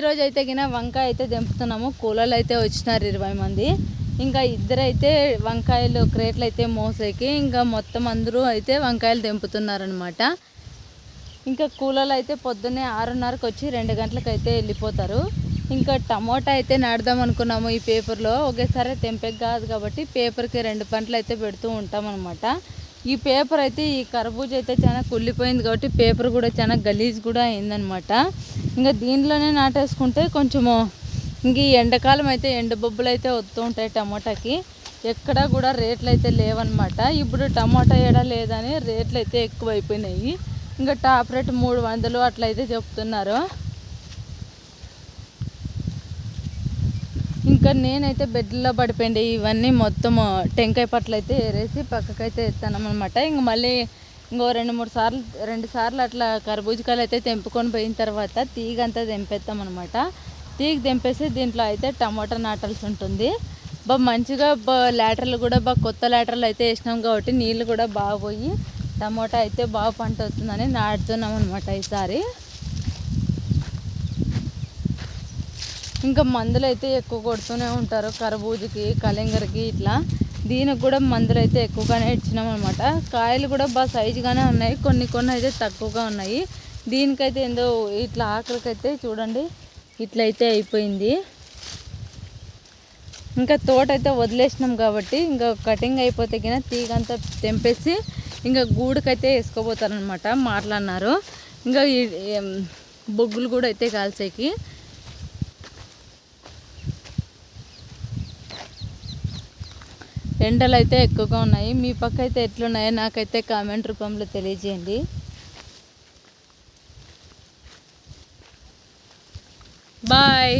ఈరోజు అయితే గిన వంకాయ అయితే తెంపుతున్నాము. కూలర్లు అయితే వచ్చినారు ఇరవై మంది. ఇంకా ఇద్దరైతే వంకాయలు క్రేట్లు అయితే మోసేకి ఇంకా మొత్తం అందరూ అయితే వంకాయలు దింపుతున్నారనమాట ఇంకా కూలర్లు అయితే పొద్దున్నే ఆరున్నరకు వచ్చి రెండు గంటలకు అయితే వెళ్ళిపోతారు. ఇంకా టమోటా అయితే నాడదాం అనుకున్నాము ఈ పేపర్లో. ఒకేసారి తెంపెక్ కాదు కాబట్టి పేపర్కి రెండు పంటలు అయితే పెడుతూ ఉంటామన్నమాట. ఈ పేపర్ అయితే ఈ కర్బూజ అయితే చాలా కుళ్ళిపోయింది కాబట్టి పేపర్ కూడా చాలా గలీజ్ కూడా అయిందనమాట ఇంకా దీనిలోనే నాటేసుకుంటే కొంచెము ఇంక ఈ ఎండాకాలం అయితే ఎండ బొబ్బులు అయితే వస్తూ ఉంటాయి టమోటాకి. ఎక్కడా కూడా రేట్లు అయితే లేవన్నమాట. ఇప్పుడు టమాటా ఏడా లేదని రేట్లు అయితే ఎక్కువ అయిపోయినాయి ఇంకా టాప్ రేట్ మూడు వందలు అట్లయితే చెప్తున్నారు. ఇంకా నేనైతే బెడ్లో పడిపోయింది ఇవన్నీ మొత్తం టెంకాయ పట్లు అయితే ఏరేసి పక్కకైతే ఎత్తానమాట ఇంక మళ్ళీ ఇంకో రెండు మూడు సార్లు రెండు సార్లు అట్లా కర్బూజకాయలు అయితే తెంపుకొని పోయిన తర్వాత తీగ అంతా తెంపేస్తాం అనమాట తీగ తెంపేసి దీంట్లో అయితే టమాటా నాటాల్సి ఉంటుంది. బా మంచిగా బా లేటర్లు కూడా బాగా కొత్త లేటర్లు అయితే వేసినాం కాబట్టి నీళ్ళు కూడా బాగా పోయి టమాటా అయితే బాగా పంట వస్తుందని నాటుతున్నాం అనమాట ఈసారి. ఇంకా మందులు అయితే ఎక్కువ కొడుతూనే ఉంటారు. కరబూజకి కలింగర్కి ఇట్లా. దీనికి కూడా మందులు అయితే ఎక్కువగానే ఇచ్చినాం అనమాట కాయలు కూడా బాగా సైజుగానే ఉన్నాయి. కొన్ని కొన్ని అయితే తక్కువగా ఉన్నాయి. దీనికైతే ఏందో ఇట్లా ఆకలికైతే చూడండి. ఇట్లా అయితే అయిపోయింది. ఇంకా తోట అయితే వదిలేసినాం కాబట్టి ఇంకా కటింగ్ అయిపోతే కింద తీగ అంతా తెంపేసి ఇంకా గూడుకైతే వేసుకోబోతారనమాట మాట్లాడినారు. ఇంకా ఈ బొగ్గులు కూడా అయితే కాల్చేకి. ఎండలు అయితే ఎక్కువగా ఉన్నాయి. మీ పక్క అయితే ఎట్లున్నాయో నాకైతే కామెంట్ రూపంలో తెలియజేయండి. బాయ్.